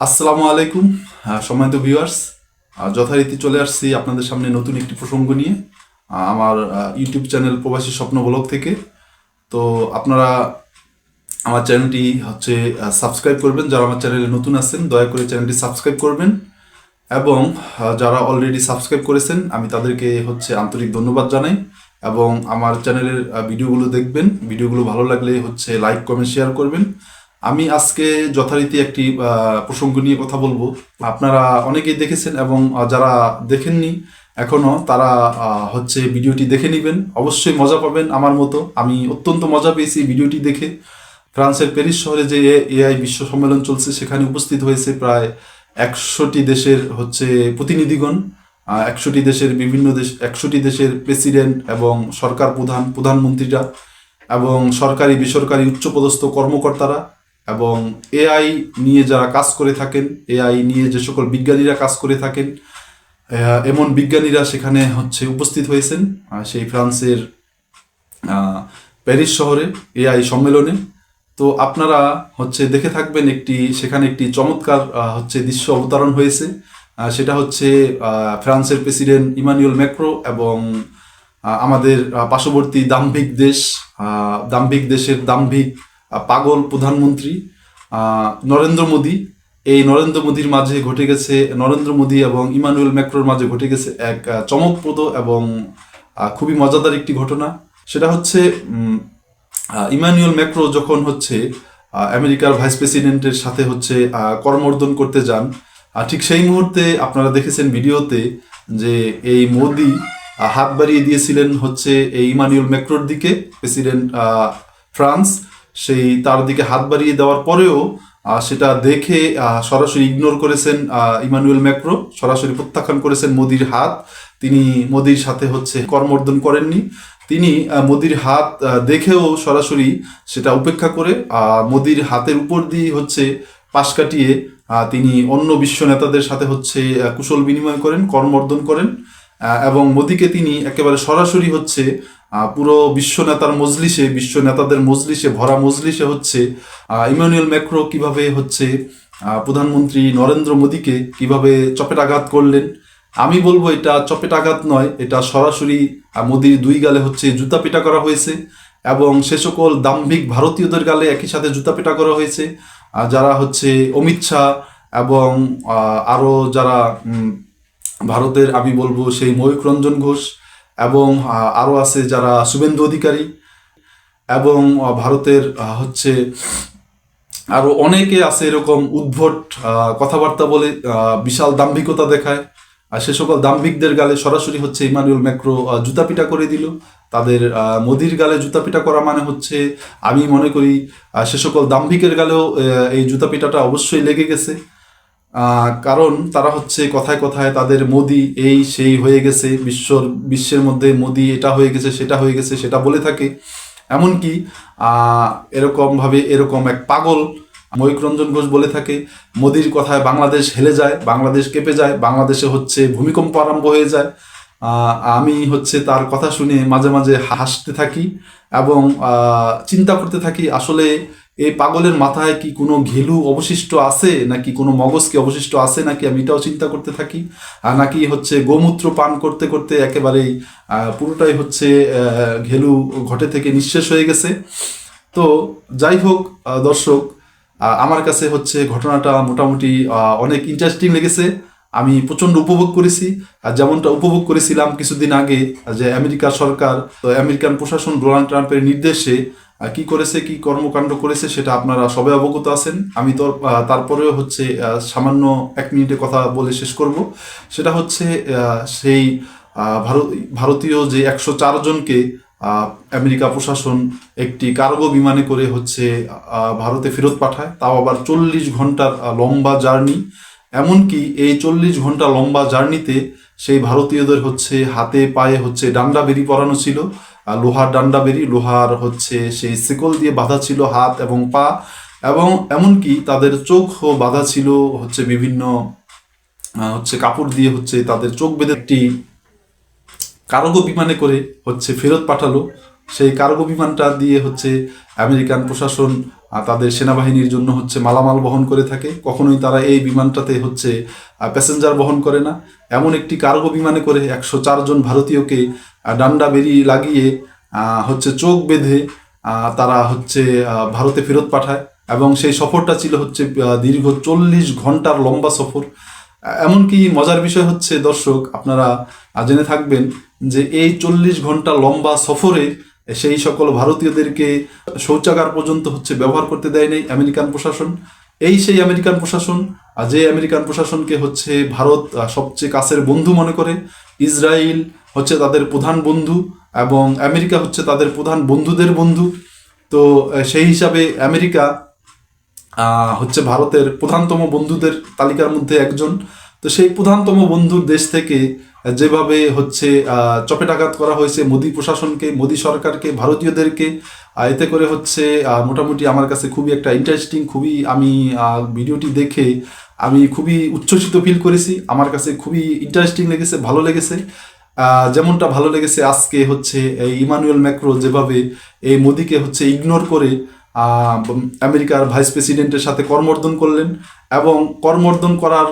আসসালামু আলাইকুম সম্মানিত ভিউয়ার্স যথারীতি চলে আসছি আপনাদের সামনে নতুন একটি প্রসঙ্গ নিয়ে আমার ইউটিউব চ্যানেল প্রবাসী স্বপ্ন ব্লগ থেকে। তো আপনারা আমার চ্যানেলটি হচ্ছে সাবস্ক্রাইব করবেন। যারা আমার চ্যানেলে নতুন আছেন, দয়া করে চ্যানেলটি সাবস্ক্রাইব করবেন। এবং যারা অলরেডি সাবস্ক্রাইব করেছেন, আমি তাদেরকে হচ্ছে আন্তরিক ধন্যবাদ জানাই। এবং আমার চ্যানেলের ভিডিওগুলো দেখবেন। ভিডিওগুলো ভালো লাগলে হচ্ছে লাইক কমেন্ট শেয়ার করবেন। আমি আজকে যথারীতি একটি প্রসঙ্গ নিয়ে কথা বলব। আপনারা অনেকেই দেখেছেন এবং যারা দেখেননি এখনও, তারা হচ্ছে ভিডিওটি দেখে নেবেন। অবশ্যই মজা পাবেন আমার মতো। আমি অত্যন্ত মজা পেয়েছি ভিডিওটি দেখে। ফ্রান্সের প্যারিস শহরে যে এআই বিশ্ব সম্মেলন চলছে, সেখানে উপস্থিত হয়েছে প্রায় একশোটি দেশের হচ্ছে প্রতিনিধিগণ একশোটি দেশের বিভিন্ন দেশ, একশোটি দেশের প্রেসিডেন্ট এবং সরকার প্রধান, প্রধানমন্ত্রীরা এবং সরকারি, বেসরকারি উচ্চপদস্থ কর্মকর্তারা। এবং এআই নিয়ে যারা কাজ করে থাকেন এআই নিয়ে যে সকল বিজ্ঞানীরা কাজ করে থাকেন এমন বিজ্ঞানীরা সেখানে হচ্ছে উপস্থিত হয়েছেন সেই ফ্রান্সের প্যারিস শহরে এআই সম্মেলনে। তো আপনারা হচ্ছে দেখে থাকবেন একটি, সেখানে একটি চমৎকার হচ্ছে দৃশ্য অবতারণ হয়েছে। সেটা হচ্ছে ফ্রান্সের প্রেসিডেন্ট ইমানুয়েল ম্যাক্রো এবং আমাদের পার্শ্ববর্তী দাম্ভিক দেশ দাম্ভিক দেশের দাম্ভিক পাগল প্রধানমন্ত্রী নরেন্দ্র মোদী। এই নরেন্দ্র মোদীর মাঝে ঘটে গেছে, নরেন্দ্র মোদী এবং ইমানুয়েল ম্যাক্রোর মাঝে ঘটে গেছে এক চমকপ্রদ এবং খুবই মজাদার একটি ঘটনা। সেটা হচ্ছে ইমানুয়েল ম্যাক্রো যখন হচ্ছে আমেরিকার ভাইস প্রেসিডেন্টের সাথে হচ্ছে করমর্দন করতে যান ঠিক সেই মুহূর্তে আপনারা দেখেছেন ভিডিওতে যে এই মোদি হাত বাড়িয়ে দিয়েছিলেন হচ্ছে এই ইমানুয়েল ম্যাক্রোর দিকে, প্রেসিডেন্ট ফ্রান্স। সেই তার দিকে হাত বাড়িয়ে দেওয়ার পরেও সেটা দেখে সরাসরি ইগনোর করেছেন ইমানুয়েল ম্যাক্রো, সরাসরি প্রত্যাখ্যান করেছেন মোদির হাত। তিনি মোদির সাথে হচ্ছে করমর্দন করেননি। তিনি মোদির হাত দেখেও সরাসরি সেটা উপেক্ষা করে মোদির হাতের উপর দিয়ে হচ্ছে পাশ কাটিয়ে তিনি অন্য বিশ্ব নেতাদের সাথে হচ্ছে কুশল বিনিময় করেন করমর্দন করেন। এবং মোদিকে তিনি একেবারে সরাসরি হচ্ছে পুরো বিশ্ব নেতার মজলিসে বিশ্ব নেতাদের মজলিসে, ভরা মজলিসে হচ্ছে ইমানুয়েল ম্যাক্রো কীভাবে হচ্ছে প্রধানমন্ত্রী নরেন্দ্র মোদীকে কীভাবে চপেটাঘাত করলেন। আমি বলব এটা চপেটাঘাত নয়, এটা সরাসরি মোদির দুই গালে হচ্ছে জুতা পিটা করা হয়েছে এবং সে সকল দাম্ভিক ভারতীয়দের গালে একই সাথে জুতা পিটা করা হয়েছে। যারা হচ্ছে অমিত শাহ এবং আরও যারা ভারতের, আমি বলব সেই ময়ূক রঞ্জন ঘোষ এবং আরও আছে যারা শুভেন্দু অধিকারী এবং ভারতের হচ্ছে আরও অনেকে আছে এরকম উদ্ভট কথাবার্তা বলে বিশাল দাম্ভিকতা দেখায়। আর সে সকল দাম্ভিকদের গালে সরাসরি হচ্ছে ইমানুয়েল ম্যাক্রো জুতাপিটা করে দিল। তাদের মোদির গালে জুতাপিটা করা মানে হচ্ছে, আমি মনে করি সে সকল দাম্ভিকের গালেও এই জুতাপিটাটা অবশ্যই লেগে গেছে। কারণ তারা হচ্ছে কথায় কথায় তাদের মোদি এই সেই হয়ে গেছে, বিশ্বর, বিশ্বের মধ্যে মোদি এটা হয়ে গেছে, সেটা হয়ে গেছে, সেটা বলে থাকে। এমনকি এরকমভাবে এরকম এক পাগল ময়ূক রঞ্জন ঘোষ বলে থাকে, মোদির কথায় বাংলাদেশ হেলে যায়, বাংলাদেশ কেঁপে যায়, বাংলাদেশে হচ্ছে ভূমিকম্প আরম্ভ হয়ে যায়। আমি হচ্ছে তার কথা শুনে মাঝে মাঝে হাসতে থাকি এবং চিন্তা করতে থাকি, আসলে এই পাগলের মাথায় কি কোনো ঘেলু অবশিষ্ট আছে? নাকি কোনো মগজকে অবশিষ্ট আছে? নাকি আমি এটাও চিন্তা করতে থাকি? আর নাকি হচ্ছে গোমূত্র পান করতে করতে একেবারেই পুরোটাই হচ্ছে ঘেলু ঘটে থেকে নিঃশেষ হয়ে গেছে। তো যাই হোক দর্শক আমার কাছে হচ্ছে ঘটনাটা মোটামুটি অনেক ইন্টারেস্টিং লেগেছে। আমি প্রচণ্ড উপভোগ করেছি। আর যেমনটা উপভোগ করেছিলাম কিছুদিন আগে, যে আমেরিকার সরকার, তো আমেরিকান প্রশাসন ডোনাল্ড ট্রাম্পের নির্দেশে কি করেছে, কি কর্মকাণ্ড করেছে সেটা আপনারা সবাই অবগত আছেন। আমি তো তারপরেও হচ্ছে সামান্য এক মিনিটে কথা বলে শেষ করব। সেটা হচ্ছে সেই ভারত, ভারতীয় যে একশো জনকে আমেরিকা প্রশাসন একটি কার্গো বিমানে করে হচ্ছে ভারতে ফেরত পাঠায়। তাও আবার চল্লিশ ঘণ্টার লম্বা জার্নি। এমনকি এই চল্লিশ ঘণ্টা লম্বা জার্নিতে সেই ভারতীয়দের হচ্ছে হাতে, পায়ে হচ্ছে ডান্ডা বেরি পরানো ছিল। লোহার ডান্ডা বেরি, লোহার হচ্ছে সেই শিকল দিয়ে বাঁধা ছিল হাত এবং পা, এবং এমনকি তাদের চোখও বাঁধা ছিল হচ্ছে বিভিন্ন হচ্ছে কাপড় দিয়ে হচ্ছে তাদের চোখ বেঁধে একটি কার্গো বিমানে করে হচ্ছে ফেরত পাঠালো। সেই কার্গো বিমানটা দিয়ে হচ্ছে আমেরিকান প্রশাসন তাদের সেনাবাহিনীর জন্য হচ্ছে মালামাল বহন করে থাকে। কখনোই তারা এই বিমানটাতে হচ্ছে প্যাসেঞ্জার বহন করে না। এমন একটি কার্গো বিমানে করে একশো চারজন ভারতীয়কে ডান্ডা বেরিয়ে লাগিয়ে হচ্ছে চোখ বেঁধে তারা হচ্ছে ভারতে ফেরত পাঠায়। এবং সেই সফরটা ছিল হচ্ছে দীর্ঘ চল্লিশ ঘণ্টার লম্বা সফর। এমনকি মজার বিষয় হচ্ছে, দর্শক, আপনারা জেনে থাকবেন যে এই চল্লিশ ঘণ্টা লম্বা সফরে সেই সকল ভারতীয়দেরকে শৌচাগার পর্যন্ত হচ্ছে ব্যবহার করতে দেয় নাই আমেরিকান প্রশাসন। এই সেই আমেরিকান প্রশাসন যে আমেরিকান প্রশাসনকে হচ্ছে ভারত সবচেয়ে কাছের বন্ধু মনে করে ইসরায়েল হচ্ছে তাদের প্রধান বন্ধু এবং আমেরিকা হচ্ছে তাদের প্রধান বন্ধুদের বন্ধু। তো সেই হিসাবে আমেরিকা হচ্ছে ভারতের প্রধানতম বন্ধুদের তালিকার মধ্যে একজন। তো সেই প্রধানতম বন্ধুর দেশ থেকে যেভাবে হচ্ছে চপেটাঘাত করা হয়েছে মোদী প্রশাসনকে, মোদী সরকারকে, ভারতীয়দেরকে এতে করে হচ্ছে মোটামুটি আমার কাছে খুবই একটা ইন্টারেস্টিং খুবই আমি ভিডিওটি দেখে আমি খুবই উচ্ছ্বসিত ফিল করেছি। আমার কাছে খুবই ইন্টারেস্টিং লেগেছে, ভালো লেগেছে। যেমনটা ভালো লেগেছে আজকে হচ্ছে এই ইমানুয়েল ম্যাক্রো যেভাবে এই মোদিকে হচ্ছে ইগনোর করে আমেরিকার ভাইস প্রেসিডেন্টের সাথে কর্মর্দন করলেন এবং কর্মর্দন করার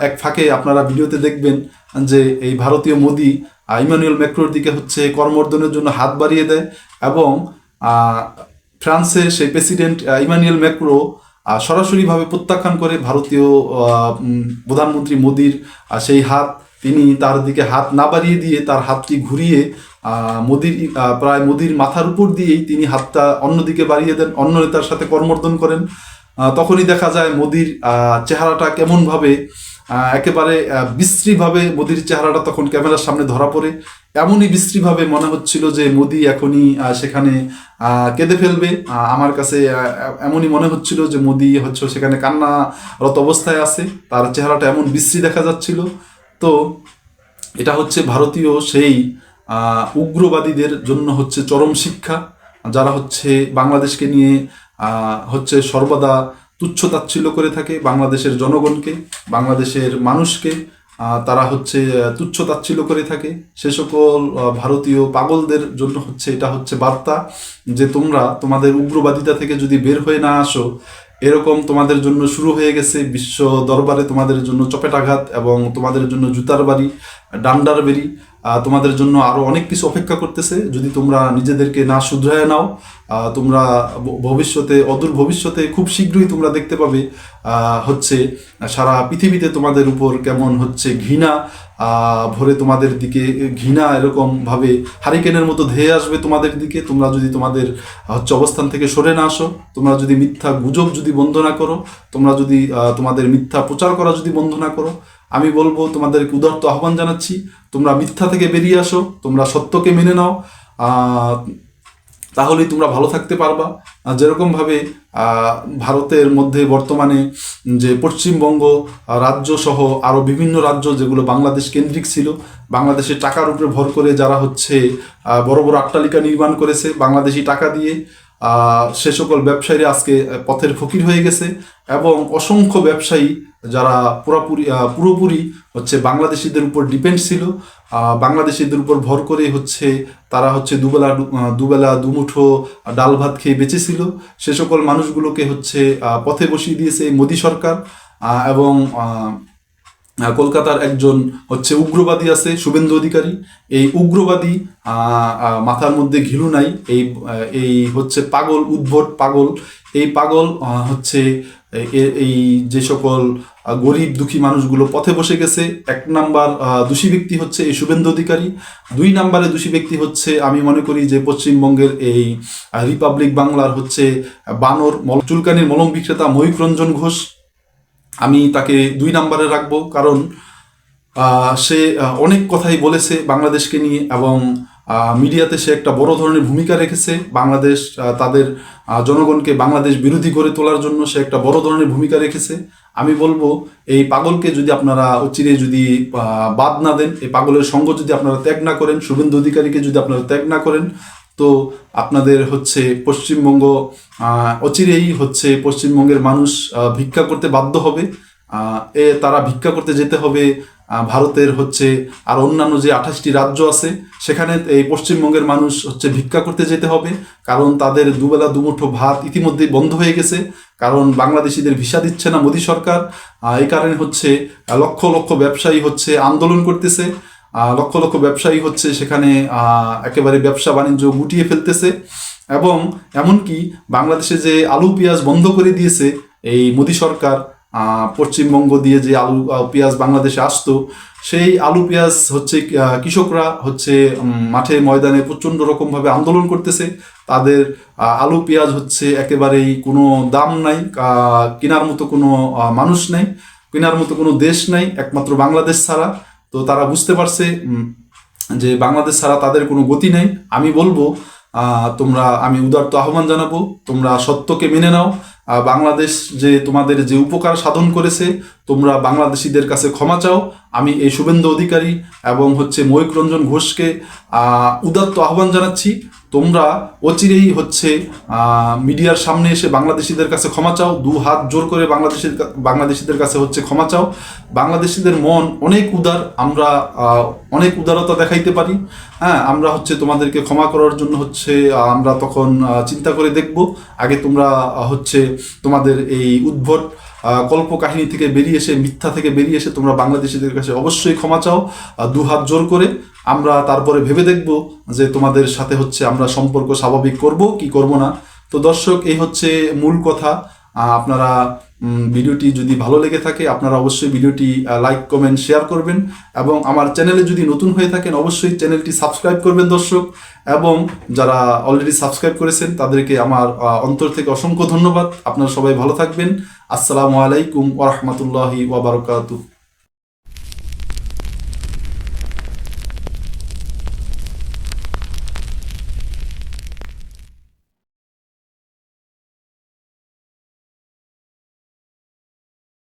এক ফাঁকে আপনারা ভিডিওতে দেখবেন যে এই ভারতীয় মোদি ইমানুয়েল ম্যাক্রোর দিকে হচ্ছে কর্মর্দনের জন্য হাত বাড়িয়ে দেয় এবং ফ্রান্সের সেই প্রেসিডেন্ট ইমানুয়েল ম্যাক্রো সরাসরিভাবে প্রত্যাখ্যান করে ভারতীয় প্রধানমন্ত্রী মোদির সেই হাত তিনি তার দিকে হাত না বাড়িয়ে দিয়ে তার হাতটি ঘুরিয়ে মোদির প্রায় মোদির মাথার উপর দিয়েই তিনি হাতটা অন্যদিকে বাড়িয়ে দেন, অন্য নেতার সাথে কর্মর্দন করেন। তখনই দেখা যায় মোদির চেহারাটা কেমনভাবে একেবারে বিশ্রীভাবে মোদির চেহারাটা তখন ক্যামেরার সামনে ধরা পড়ে। এমনই বিশ্রীভাবে মনে হচ্ছিল যে মোদি এখনই সেখানে কেঁদে ফেলবে। আমার কাছে এমনই মনে হচ্ছিল যে মোদি হচ্ছে সেখানে কান্নারত অবস্থায় আছে। তার চেহারাটা এমন বিশ্রী দেখা যাচ্ছিল। তো এটা হচ্ছে ভারতীয় সেই উগ্রবাদীদের জন্য হচ্ছে চরম শিক্ষা, যারা হচ্ছে বাংলাদেশকে নিয়ে হচ্ছে সর্বদা তুচ্ছ তাচ্ছিল্য করে থাকে বাংলাদেশের জনগণকে, বাংলাদেশের মানুষকে তারা হচ্ছে তুচ্ছ তাচ্ছিল্য করে থাকে। সে সকল ভারতীয় পাগলদের জন্য হচ্ছে এটা হচ্ছে বার্তা যে তোমরা তোমাদের উগ্রবাদিতা থেকে যদি বের হয়ে না আসো এরকম তোমাদের জন্য শুরু হয়ে গেছে বিশ্ব দরবারে তোমাদের জন্য চপেটাঘাত এবং তোমাদের জন্য জুতার বাড়ি, ডান্ডার বেরি তোমাদের জন্য আরও অনেক কিছু অপেক্ষা করতেছে। যদি তোমরা নিজেদেরকে না শুধরায় নাও তোমরা ভবিষ্যতে, অদূর ভবিষ্যতে খুব শীঘ্রই তোমরা দেখতে পাবে হচ্ছে সারা পৃথিবীতে তোমাদের উপর কেমন হচ্ছে ঘৃণা ভরে তোমাদের দিকে ঘৃণা এরকমভাবে হারিকেনের মতো ধেয়ে আসবে তোমাদের দিকে, তোমরা যদি তোমাদের হচ্ছে অবস্থান থেকে সরে না আসো, তোমরা যদি মিথ্যা গুজব যদি বন্ধ না করো, তোমরা যদি তোমাদের মিথ্যা প্রচার করা যদি বন্ধ না করো, আমি বলব তোমাদেরকে উদার্ত আহ্বান জানাচ্ছি, তোমরা মিথ্যা থেকে বেরিয়ে আসো, তোমরা সত্যকে মেনে নাও তাহলেই তোমরা ভালো থাকতে পারবা। যেরকমভাবে ভারতের মধ্যে বর্তমানে যে পশ্চিমবঙ্গ রাজ্য সহ আরও বিভিন্ন রাজ্য যেগুলো বাংলাদেশ কেন্দ্রিক ছিল বাংলাদেশের টাকার উপরে ভর করে যারা হচ্ছে বড় বড় অট্টালিকা নির্মাণ করেছে বাংলাদেশি টাকা দিয়ে সে সকল ব্যবসায়ীরা আজকে পথের ফকির হয়ে গেছে এবং অসংখ্য ব্যবসায়ী যারা পুরোপুরি পুরোপুরি হচ্ছে বাংলাদেশিদের উপর ডিপেন্ড ছিল বাংলাদেশিদের উপর ভর করে হচ্ছে তারা হচ্ছে দুবেলা দুবেলা, দুমুঠো ডাল ভাত খেয়ে বেঁচেছিল সে সকল মানুষগুলোকে হচ্ছে পথে বসিয়ে দিয়েছে মোদী সরকার এবং কলকাতার একজন হচ্ছে উগ্রবাদী আছে, শুভেন্দু অধিকারী। এই উগ্রবাদী মাথার মধ্যে ঘিলু নাই। এই এই হচ্ছে পাগল উদ্ভট পাগল। এই পাগল হচ্ছে এই যে সকল গরিব দুঃখী মানুষগুলো পথে বসে গেছে, এক নাম্বার দোষী ব্যক্তি হচ্ছে এই শুভেন্দু অধিকারী। দুই নাম্বারে দোষী ব্যক্তি হচ্ছে, আমি মনে করি যে পশ্চিমবঙ্গের এই রিপাবলিক বাংলার হচ্ছে বানর, মল, চুলকানির মলম বিক্রেতা ময়ূক রঞ্জন ঘোষ। আমি তাকে দুই নাম্বারে রাখব, কারণ সে অনেক কথাই বলেছে বাংলাদেশকে নিয়ে এবং মিডিয়াতে সে একটা বড় ধরনের ভূমিকা রেখেছে। বাংলাদেশ তাদের জনগণকে বাংলাদেশ বিরোধী করে তোলার জন্য সে একটা বড় ধরনের ভূমিকা রেখেছে। আমি বলব, এই পাগলকে যদি আপনারা অচিরে যদি বাদ না দেন, এই পাগলের সঙ্গ যদি আপনারা ত্যাগ না করেন, শুভেন্দু অধিকারীকে যদি আপনারা ত্যাগ না করেন, তো আপনাদের হচ্ছে পশ্চিমবঙ্গ অচিরেই হচ্ছে পশ্চিমবঙ্গের মানুষ ভিক্ষা করতে বাধ্য হবে। এ তারা ভিক্ষা করতে যেতে হবে ভারতের হচ্ছে আর অন্যান্য যে আঠাশটি রাজ্য আছে, সেখানে এই পশ্চিমবঙ্গের মানুষ হচ্ছে ভিক্ষা করতে যেতে হবে, কারণ তাদের দুবেলা দুমুঠো ভাত ইতিমধ্যে বন্ধ হয়ে গেছে, কারণ বাংলাদেশিদের ভিসা দিচ্ছে না মোদী সরকার এই কারণে হচ্ছে লক্ষ লক্ষ ব্যবসায়ী হচ্ছে আন্দোলন করতেছে লক্ষ লক্ষ ব্যবসায়ী হচ্ছে সেখানে একেবারে ব্যবসা বাণিজ্য গুটিয়ে ফেলতেছে, এবং এমনকি বাংলাদেশে যে আলু, পেঁয়াজ বন্ধ করে দিয়েছে এই মোদী সরকার পশ্চিমবঙ্গ দিয়ে যে আলু পেঁয়াজ বাংলাদেশে আসতো, সেই আলু, পেঁয়াজ হচ্ছে কৃষকরা হচ্ছে মাঠে ময়দানে প্রচণ্ড রকমভাবে আন্দোলন করতেছে। তাদের আলু, পেঁয়াজ হচ্ছে একেবারেই কোনো দাম নাই কেনার মতো কোনো মানুষ নাই, কেনার মতো কোনো দেশ নাই, একমাত্র বাংলাদেশ ছাড়া। তো তারা বুঝতে পারছে যে বাংলাদেশ ছাড়া তাদের কোনো গতি নেই। আমি বলব তোমরা, আমি উদারত আহ্বান জানাব, তোমরা সত্যকে মেনে নাও বাংলাদেশ যে তোমাদের যে উপকার সাধন করেছে তোমরা বাংলাদেশিদের কাছে ক্ষমা চাও। আমি এই শুভেন্দু অধিকারী এবং হচ্ছে ময়ূক রঞ্জন ঘোষকে উদাত্ত আহ্বান জানাচ্ছি। তোমরা অচিরেই হচ্ছে মিডিয়ার সামনে এসে বাংলাদেশিদের কাছে ক্ষমা চাও, দু হাত জোর করে বাংলাদেশের বাংলাদেশিদের কাছে হচ্ছে ক্ষমা চাও। বাংলাদেশিদের মন অনেক উদার, আমরা অনেক উদারতা দেখাইতে পারি। হ্যাঁ আমরা হচ্ছে তোমাদেরকে ক্ষমা করার জন্য হচ্ছে আমরা তখন চিন্তা করে দেখব। আগে তোমরা হচ্ছে তোমাদের এই উদ্ভট কল্পকাহিনী থেকে বেরিয়ে এসে, মিথ্যা থেকে বেরিয়ে এসে তোমরা বাংলাদেশিদের কাছে অবশ্যই ক্ষমা চাও দু হাত জোর করে। আমরা তারপরে ভেবে দেখব যে তোমাদের সাথে হচ্ছে আমরা সম্পর্ক স্বাভাবিক করব কি করব না। তো দর্শক, এই হচ্ছে মূল কথা। আপনারা ভিডিওটি যদি ভালো লেগে থাকে, আপনারা অবশ্যই ভিডিওটি লাইক কমেন্ট শেয়ার করবেন এবং আমার চ্যানেলে যদি নতুন হয়ে থাকেন, অবশ্যই চ্যানেলটি সাবস্ক্রাইব করবেন দর্শক এবং যারা অলরেডি সাবস্ক্রাইব করেছেন, তাদেরকে আমার অন্তর থেকে অসংখ্য ধন্যবাদ। আপনারা সবাই ভালো থাকবেন। আসসালামু আলাইকুম ওরহমতুল্লাহি ওয়াবারকাতু